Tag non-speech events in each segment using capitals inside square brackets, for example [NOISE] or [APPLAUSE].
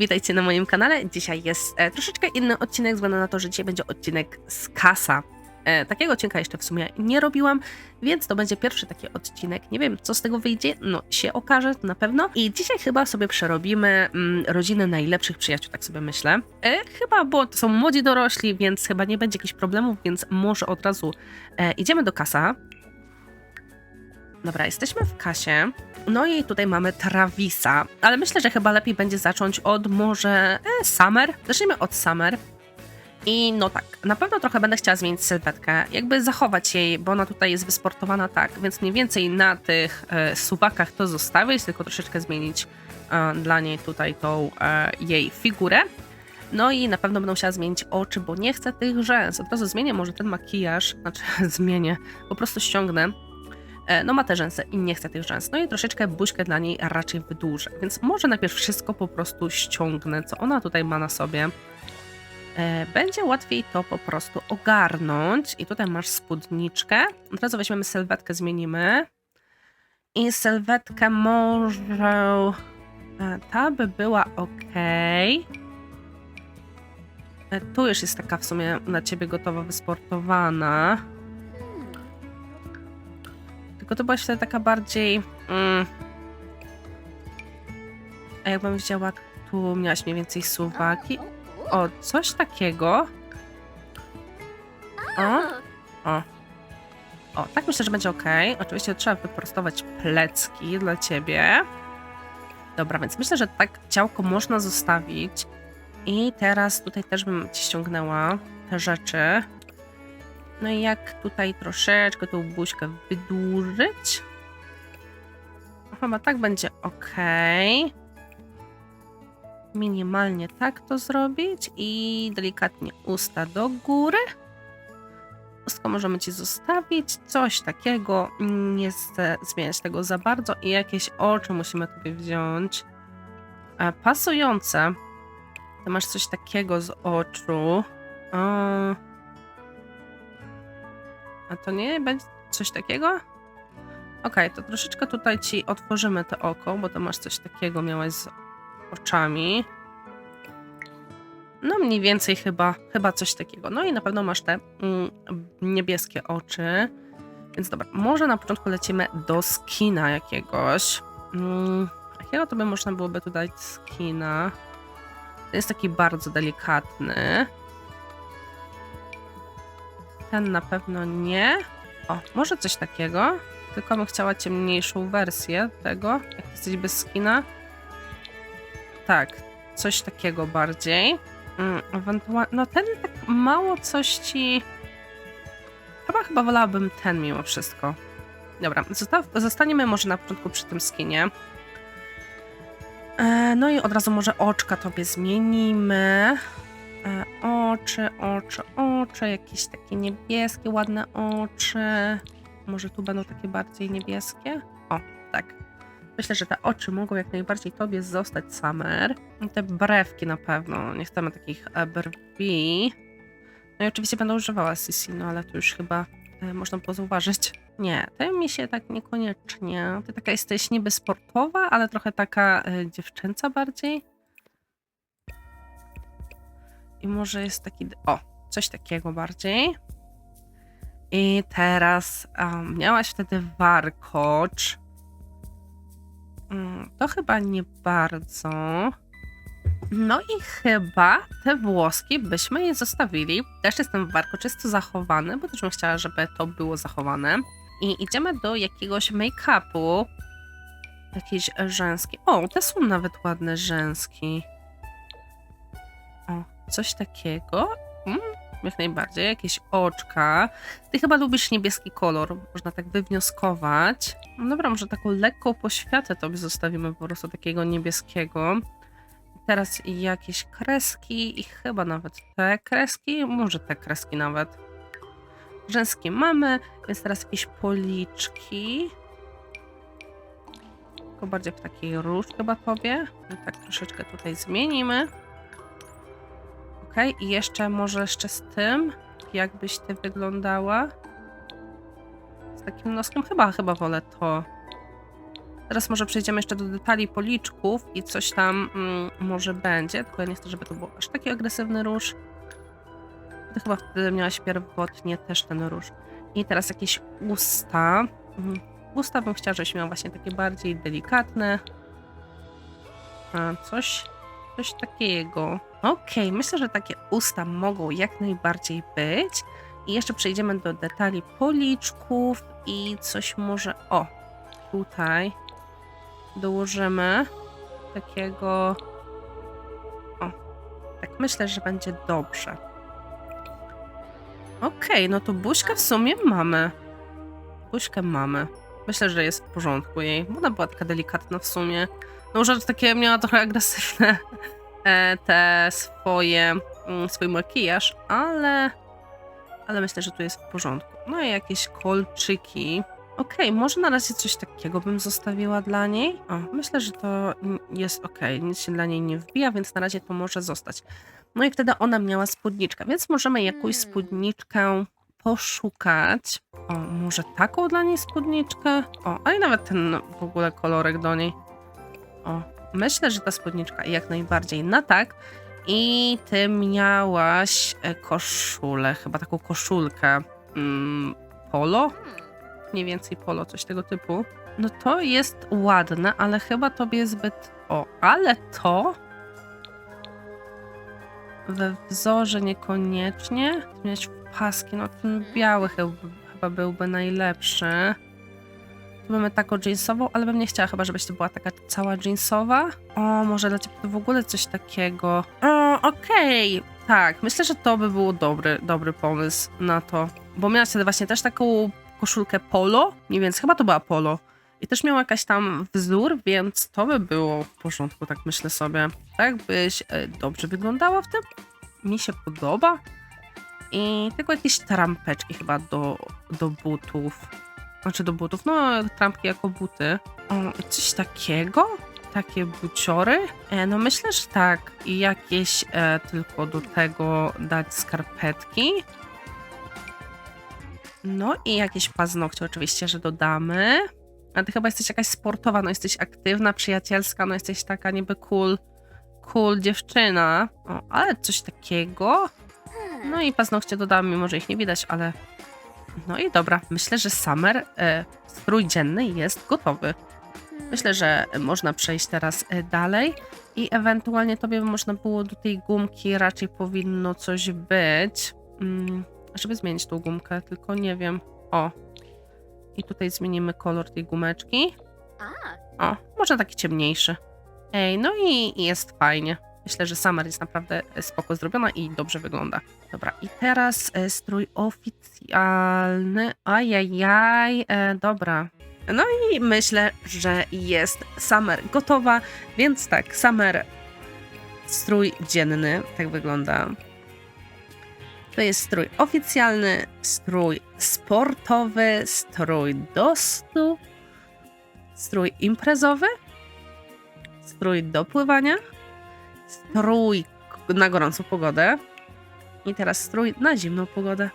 witajcie na moim kanale. Dzisiaj jest e, troszeczkę inny odcinek, ze względu na to, że dzisiaj będzie odcinek z kasa. E, takiego odcinka jeszcze w sumie nie robiłam, więc to będzie pierwszy taki odcinek. Nie wiem, co z tego wyjdzie, no się okaże na pewno. I dzisiaj chyba sobie przerobimy mm, rodzinę najlepszych przyjaciół, tak sobie myślę. E, chyba, bo to są młodzi dorośli, więc chyba nie będzie jakichś problemów, więc może od razu e, idziemy do kasa. Dobra, jesteśmy w kasie. No i tutaj mamy Travisa, ale myślę, że chyba lepiej będzie zacząć od może e, Summer. Zacznijmy od Summer. I no tak, na pewno trochę będę chciała zmienić sylwetkę, jakby zachować jej, bo ona tutaj jest wysportowana tak, więc mniej więcej na tych e, suwakach to zostawić, tylko troszeczkę zmienić e, dla niej tutaj tą e, jej figurę. No i na pewno będę musiała zmienić oczy, bo nie chcę tych rzęs. Od razu zmienię może ten makijaż, znaczy [LAUGHS] zmienię, po prostu ściągnę. E, no ma te rzęsy i nie chcę tych rzęs. No i troszeczkę buźkę dla niej raczej wydłużę. Więc może najpierw wszystko po prostu ściągnę, co ona tutaj ma na sobie. E, Będzie łatwiej to po prostu ogarnąć. I tutaj masz spódniczkę. Od razu weźmiemy sylwetkę, zmienimy. I sylwetkę może... e, Ta by była ok. Tu już jest taka w sumie na ciebie gotowa, wysportowana. Tylko to była wtedy taka bardziej. Mm, a jakbym wzięła tu, miałaś mniej więcej suwaki. O, coś takiego. O, o. O, tak myślę, że będzie ok. Oczywiście trzeba wyprostować plecki dla ciebie. Dobra, więc myślę, że tak ciałko można zostawić. I teraz tutaj też bym ci ściągnęła te rzeczy. No i jak tutaj troszeczkę tą buźkę wydłużyć? Chyba tak będzie ok. Minimalnie tak to zrobić i delikatnie usta do góry. Ustko możemy ci zostawić, coś takiego. Nie zmieniać tego za bardzo i jakieś oczy musimy tutaj wziąć. E, Pasujące. Ty masz coś takiego z oczu. O. A to nie będzie coś takiego? Okej, to troszeczkę tutaj ci otworzymy to oko, bo to masz coś takiego miałaś z oczami. No mniej więcej chyba, chyba coś takiego. No i na pewno masz te mm, niebieskie oczy. Więc dobra, może na początku lecimy do skina jakiegoś. Mm, jakiego to by można byłoby tu dać skina? To jest taki bardzo delikatny. Ten na pewno nie. O, może coś takiego. Tylko bym chciała ciemniejszą wersję tego, jak jesteś bez skina. Tak, coś takiego bardziej. Mm, ewentualnie, no ten tak mało coś ci... Chyba, chyba wolałabym ten mimo wszystko. Dobra, zostaw, zostaniemy może na początku przy tym skinie. E, no i od razu może oczka tobie zmienimy. Oczy, oczy, oczy, jakieś takie niebieskie, ładne oczy. Może tu będą takie bardziej niebieskie? O, tak. Myślę, że te oczy mogą jak najbardziej tobie zostać, Summer. I Te brewki na pewno. Nie chcemy takich e, brwi. No i oczywiście będę używała Sisi, no ale tu już chyba e, można było zauważyć. Nie, to mi się tak niekoniecznie. Ty taka jesteś niby sportowa, ale trochę taka e, dziewczęca bardziej. I może jest taki. O, coś takiego bardziej. I teraz um, miałaś wtedy warkocz. Mm, To chyba nie bardzo. No i chyba te włoski byśmy je zostawili. Też jestem w warkoczysto zachowany, bo też bym chciała, żeby to było zachowane. I idziemy do jakiegoś make-upu. Jakieś rzęskie. O, te są nawet ładne rzęski. Coś takiego. Mm, jak najbardziej. Jakieś oczka. Ty chyba lubisz niebieski kolor. Można tak wywnioskować. No dobra, może taką lekką poświatę tobie zostawimy po prostu takiego niebieskiego. Teraz jakieś kreski i chyba nawet te kreski. Może te kreski nawet. Rzęskie mamy, więc teraz jakieś policzki. Tylko bardziej w takiej róż chyba tobie. I tak troszeczkę tutaj zmienimy. Ok, i jeszcze może jeszcze z tym, jakbyś ty wyglądała. Z takim noskiem chyba, chyba wolę to. Teraz może przejdziemy jeszcze do detali policzków i coś tam mm, może będzie, tylko ja nie chcę, żeby to był aż taki agresywny róż. Ty chyba wtedy miałaś pierwotnie też ten róż. I teraz jakieś usta. Mhm. Usta bym chciała, żebyś miał właśnie takie bardziej delikatne. A, coś, coś takiego. Okej, myślę, że takie usta mogą jak najbardziej być. I jeszcze przejdziemy do detali policzków i coś może... O, tutaj dołożymy takiego... O, tak myślę, że będzie dobrze. Okej, no to buźkę w sumie mamy. Buźkę mamy. Myślę, że jest w porządku jej. Ona była taka delikatna w sumie. No, że takie miała trochę agresywne te swoje, mm, swój makijaż, ale, ale myślę, że tu jest w porządku. No i jakieś kolczyki. Okej, może na razie coś takiego bym zostawiła dla niej. O, myślę, że to jest okej. Nic się dla niej nie wbija, więc na razie to może zostać. No i wtedy ona miała spódniczkę, więc możemy jakąś Hmm. spódniczkę poszukać. O, może taką dla niej spódniczkę? O, a i nawet ten w ogóle kolorek do niej. O, myślę, że ta spódniczka jak najbardziej na tak. I ty miałaś e, koszulę, chyba taką koszulkę mm, polo? Mniej więcej polo, coś tego typu. No to jest ładne, ale chyba tobie zbyt... O, ale to... We wzorze niekoniecznie. Mieć paski, no ten biały chyba, chyba byłby najlepszy. Mamy taką jeansową, ale bym nie chciała chyba, żebyś to była taka cała jeansowa. O, może dla ciebie to w ogóle coś takiego. O, okej. Tak, myślę, że to by był dobry, dobry pomysł na to. Bo miała wtedy właśnie też taką koszulkę polo, nie więc chyba to była polo. I też miała jakaś tam wzór, więc to by było w porządku, tak myślę sobie. Tak byś e, dobrze wyglądała w tym. Mi się podoba. I tylko jakieś trampeczki chyba do, do butów. Znaczy do butów, no trampki jako buty. Coś takiego? Takie buciory? E, no myślę, że tak. I jakieś e, tylko do tego dać skarpetki. No i jakieś paznokcie oczywiście, że dodamy. A ty chyba jesteś jakaś sportowa, no jesteś aktywna, przyjacielska, no jesteś taka niby cool, cool dziewczyna. O, ale coś takiego. No i paznokcie dodamy, może ich nie widać, ale... No i dobra, myślę, że Summer e, strój dzienny jest gotowy. Myślę, że można przejść teraz e, dalej i ewentualnie tobie można było do tej gumki raczej powinno coś być, mm, żeby zmienić tą gumkę, tylko nie wiem. O. I tutaj zmienimy kolor tej gumeczki. O, może taki ciemniejszy. Ej, no i jest fajnie. Myślę, że Summer jest naprawdę spoko zrobiona i dobrze wygląda. Dobra, i teraz e, strój oficjalny. Ajajaj, e, dobra. No i myślę, że jest Summer gotowa, więc tak, Summer strój dzienny, tak wygląda. To jest strój oficjalny, strój sportowy, strój do stu, strój imprezowy, strój do pływania, strój na gorącą pogodę i teraz strój na zimną pogodę.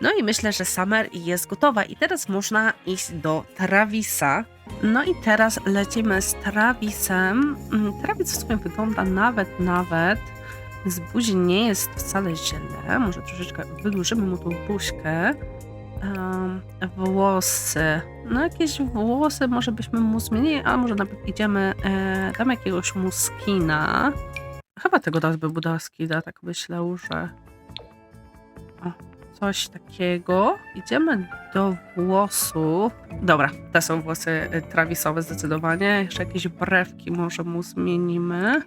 No i myślę, że Summer jest gotowa i teraz można iść do Travisa. No i teraz lecimy z Travisem. Mm, Travis w sumie wygląda nawet, nawet z buzi nie jest wcale źle. Może troszeczkę wydłużymy mu tą buźkę. Em, włosy. No jakieś włosy może byśmy mu zmienili, a może najpierw idziemy e, tam jakiegoś muskina. Chyba tego dazby Budaskida, tak myślę, że o, coś takiego. Idziemy do włosów. Dobra, te są włosy e, trawisowe zdecydowanie. Jeszcze jakieś brewki może mu zmienimy.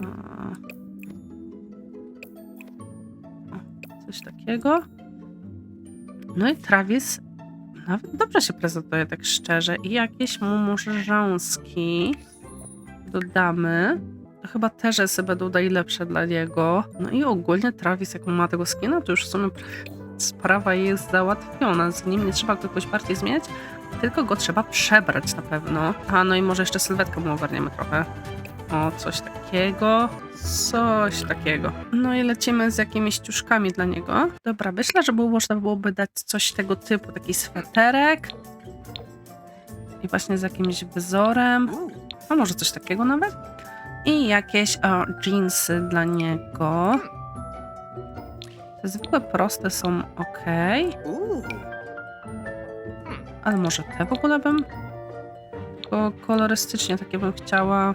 O, Coś takiego. No i Travis nawet dobrze się prezentuje, tak szczerze. I jakieś mu może rząski dodamy. To chyba te rzęsy będą najlepsze dla niego. No i ogólnie Travis, jak ma tego skina, to już w sumie sprawa jest załatwiona. Z nim nie trzeba go jakoś bardziej zmieniać, tylko go trzeba przebrać na pewno. A no i może jeszcze sylwetkę mu ogarniemy trochę. O, coś takiego. Coś takiego. No i lecimy z jakimiś ciuszkami dla niego. Dobra, myślę, że było, można byłoby dać coś tego typu, taki sweterek. i właśnie z jakimś wzorem, a może coś takiego nawet. I jakieś o, jeansy dla niego. Te zwykłe proste są ok, ale może te w ogóle bym tylko kolorystycznie takie bym chciała.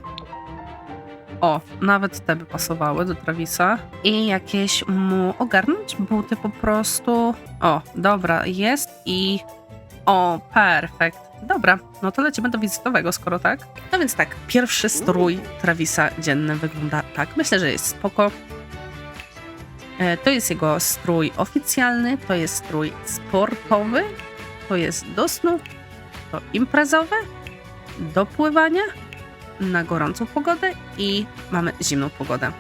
O, nawet te by pasowały do Travisa. I jakieś mu ogarnąć buty po prostu. O, dobra, jest i... O, perfekt. Dobra, no to lecimy do wizytowego, skoro tak. No więc tak, pierwszy strój Travisa dzienny wygląda tak. Myślę, że jest spoko. E, To jest jego strój oficjalny, to jest strój sportowy, to jest do snu, to imprezowe, do pływania, na gorącą pogodę i mamy zimną pogodę.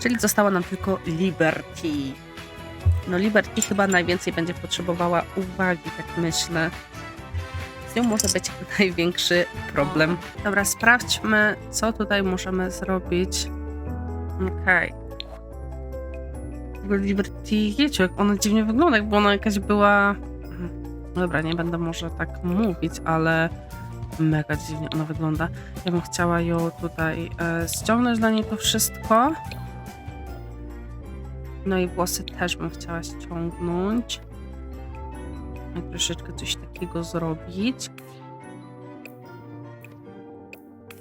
Czyli została nam tylko Liberty. No Liberty chyba najwięcej będzie potrzebowała uwagi, tak myślę. Z nią może być [LAUGHS] największy problem. Dobra, sprawdźmy, co tutaj możemy zrobić. Okej. Ogóle Liberty, wiecie, jak ona dziwnie wygląda, jakby ona jakaś była... Mhm. Dobra, nie będę może tak mówić, ale mega dziwnie ona wygląda. Ja bym chciała ją tutaj e, ściągnąć dla niej to wszystko. No i włosy też bym chciała ściągnąć. I troszeczkę coś takiego zrobić.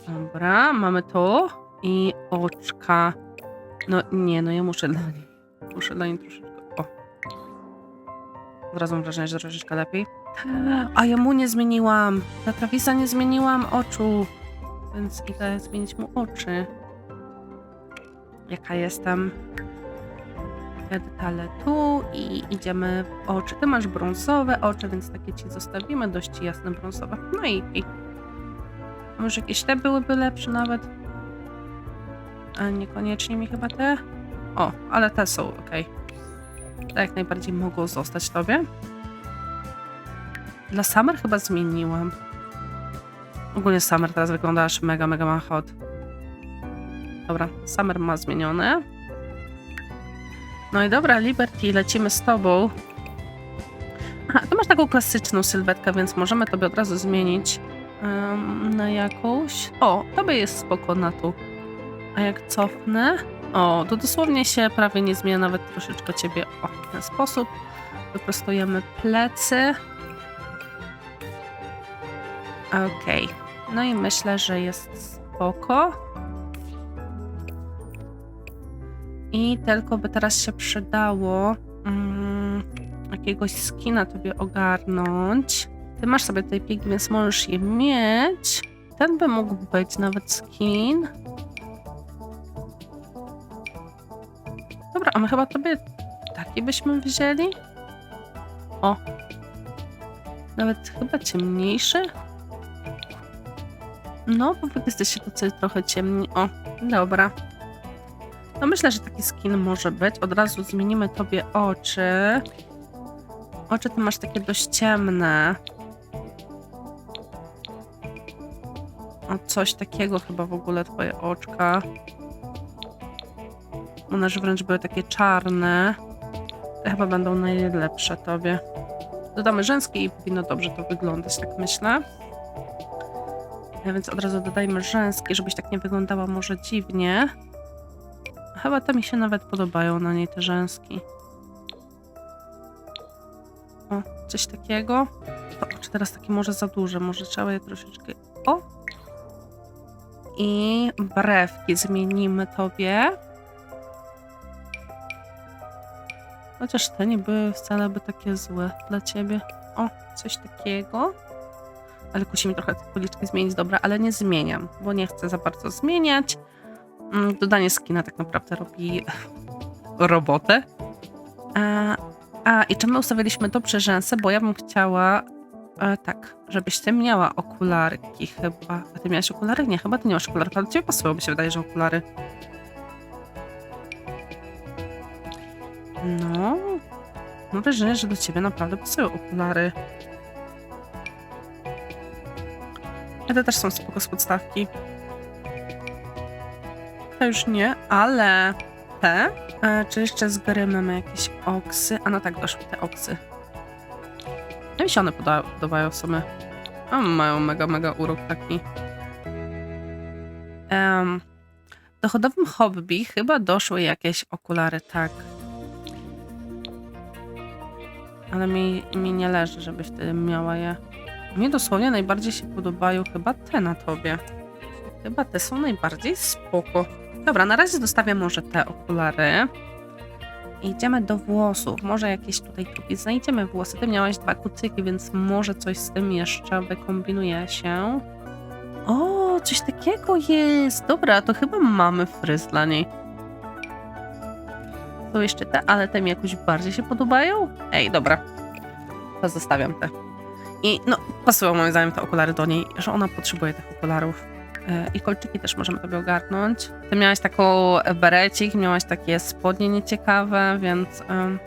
Dobra, mamy to. I oczka. No nie, no ja muszę dla niej. Muszę dla niej troszeczkę. O. Od razu mam wrażenie, że troszeczkę lepiej. A ja mu nie zmieniłam. Dla Travisa nie zmieniłam oczu. Więc idę zmienić mu oczy. Jaka jestem? Te detale tu i idziemy w oczy. Ty masz brązowe oczy, więc takie ci zostawimy. Dość jasne brązowe. No i, i. Może jakieś te byłyby lepsze nawet? A niekoniecznie mi chyba te? O, ale te są ok. Te jak najbardziej mogą zostać tobie. Dla Summer chyba zmieniłam. Ogólnie Summer teraz wygląda aż mega, mega ma hot. Dobra, Summer ma zmienione. No i dobra, Liberty, lecimy z tobą. Aha, ty masz taką klasyczną sylwetkę, więc możemy tobie od razu zmienić em, na jakąś. O, tobie jest spoko na tu. A jak cofnę? O, to dosłownie się prawie nie zmienia, nawet troszeczkę ciebie. O, w ten sposób. Wyprostujemy plecy. Okej. No i myślę, że jest spoko. I tylko by teraz się przydało mm, jakiegoś skina tobie ogarnąć. Ty masz sobie tutaj piegi, więc możesz je mieć. Ten by mógł być nawet skin. Dobra, a my chyba tobie taki byśmy wzięli. O. Nawet chyba ciemniejszy. No, bo wy jesteście tacy trochę ciemni. O, dobra. No myślę, że taki skin może być. Od razu zmienimy tobie oczy. Oczy ty masz takie dość ciemne. O, coś takiego chyba w ogóle twoje oczka. One wręcz były takie czarne. Te chyba będą najlepsze tobie. Dodamy rzęskie i powinno dobrze to wyglądać, tak myślę. Więc od razu dodajmy rzęskie, żebyś tak nie wyglądała może dziwnie. Chyba te mi się nawet podobają na niej te rzęski. O, coś takiego. To oczy teraz takie może za duże, może trzeba je troszeczkę... O! I brewki zmienimy tobie. Chociaż te nie były wcale by takie złe dla ciebie. O, coś takiego. Ale kusimy trochę te policzki zmienić, dobra, ale nie zmieniam, bo nie chcę za bardzo zmieniać. Mm, Dodanie skina tak naprawdę robi [LAUGHS] robotę. A, a i czy my ustawiliśmy dobrze rzęsy, bo ja bym chciała e, tak, żebyś ty miała okularki chyba. A ty miałaś okulary? Nie, chyba ty nie masz okularów, ale ciebie pasują, mi się wydaje, że okulary. No, mam wrażenie, że do ciebie naprawdę pasują okulary. A te też są spoko z podstawki. Te już nie, ale te. E, czy jeszcze z gry mamy jakieś oksy? A no tak, doszły te oksy. No mi się one podobają w sumie. A, mają mega, mega urok taki. Um, dochodowym hobby chyba doszły jakieś okulary, tak. Ale mi, mi nie leży, żebyś ty miała je. Mnie dosłownie najbardziej się podobają chyba te na tobie. Chyba te są najbardziej spoko. Dobra, na razie zostawiam może te okulary. Idziemy do włosów. Może jakieś tutaj kupić. Znajdziemy włosy. Ty miałaś dwa kucyki, więc może coś z tym jeszcze wykombinuje się. O, coś takiego jest. Dobra, to chyba mamy fryz dla niej. Są jeszcze te, ale te mi jakoś bardziej się podobają. Ej, dobra. To zostawiam te. I no, pasują moim zdaniem te okulary do niej, że ona potrzebuje tych okularów. E, I kolczyki też możemy sobie ogarnąć. Ty miałaś taką berecik, miałaś takie spodnie nieciekawe, więc em,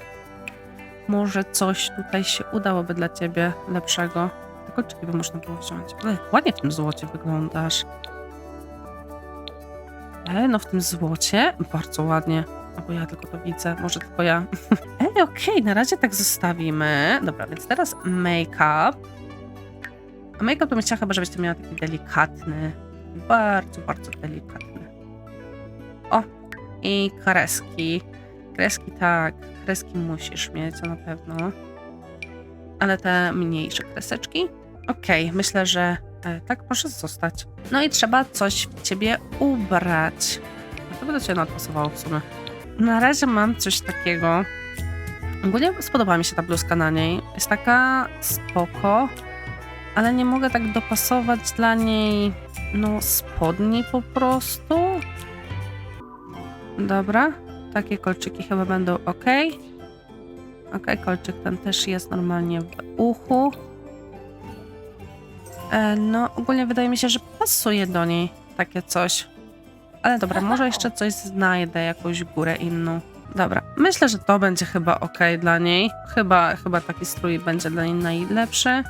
może coś tutaj się udałoby dla ciebie lepszego. Te kolczyki by można było wziąć. Ale ładnie w tym złocie wyglądasz. E, no w tym złocie bardzo ładnie. Albo ja tylko to widzę, może tylko ja. [LAUGHS] Ej, okej, na razie tak zostawimy. Dobra, więc teraz make-up. A make-up to bym chciała chyba, żebyś to miała taki delikatny. Bardzo, bardzo delikatny. O, i kreski. Kreski tak, kreski musisz mieć na pewno. Ale te mniejsze kreseczki. Okej, myślę, że e, tak może zostać. No i trzeba coś w ciebie ubrać. To by do ciebie nadpasowało w sumie. Na razie mam coś takiego. Ogólnie spodoba mi się ta bluzka na niej. Jest taka spoko, ale nie mogę tak dopasować dla niej no spodni po prostu. Dobra, takie kolczyki chyba będą ok. Ok, kolczyk ten też jest normalnie w uchu. E, no, ogólnie wydaje mi się, że pasuje do niej takie coś. Ale dobra, może jeszcze coś znajdę, jakąś górę inną. Dobra, myślę, że to będzie chyba ok dla niej. Chyba, chyba taki strój będzie dla niej najlepszy.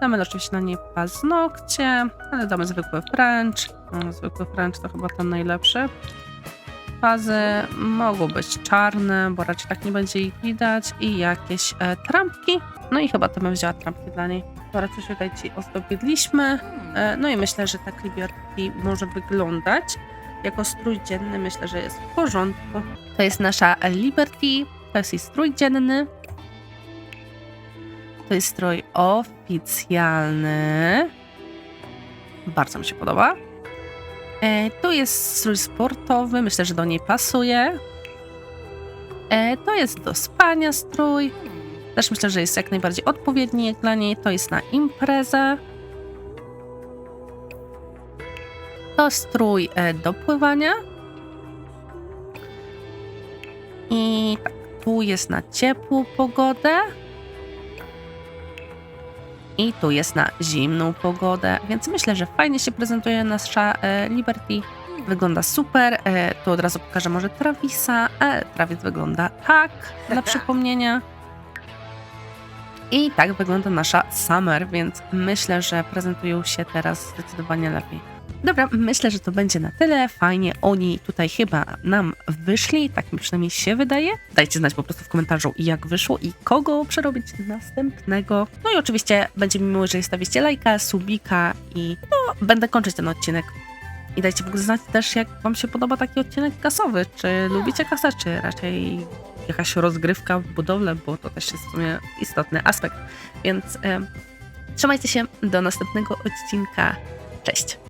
Damy oczywiście na niej paznokcie, ale damy zwykły French. No, zwykły French to chyba ten najlepszy. Pazy mogą być czarne, bo raczej tak nie będzie ich widać. I jakieś e, trampki. No i chyba to bym wzięła trampki dla niej. Dobra, coś tutaj ci ozdobiliśmy. E, no i myślę, że tak Liberty może wyglądać. Jako strój dzienny myślę, że jest w porządku. To jest nasza Liberty. To jest jej strój dzienny. To jest strój oficjalny. Bardzo mi się podoba. E, tu jest strój sportowy, myślę, że do niej pasuje. E, to jest do spania strój. Też myślę, że jest jak najbardziej odpowiedni jak dla niej. To jest na imprezę. To strój e, do pływania. I tak, tu jest na ciepłą pogodę. I tu jest na zimną pogodę, więc myślę, że fajnie się prezentuje nasza e, Liberty. Wygląda super. E, tu od razu pokażę może Travisa. E, Travis wygląda tak, dla [LAUGHS] przypomnienia. I tak wygląda nasza Summer, więc myślę, że prezentują się teraz zdecydowanie lepiej. Dobra, myślę, że to będzie na tyle. Fajnie, oni tutaj chyba nam wyszli, tak mi przynajmniej się wydaje. Dajcie znać po prostu w komentarzu, jak wyszło i kogo przerobić następnego. No i oczywiście będzie mi miło, jeżeli stawicie lajka, subika i no, będę kończyć ten odcinek. I dajcie w ogóle znać też, jak wam się podoba taki odcinek kasowy. Czy lubicie kasę, czy raczej jakaś rozgrywka w budowle, bo to też jest w sumie istotny aspekt. Więc e, trzymajcie się do następnego odcinka. Cześć!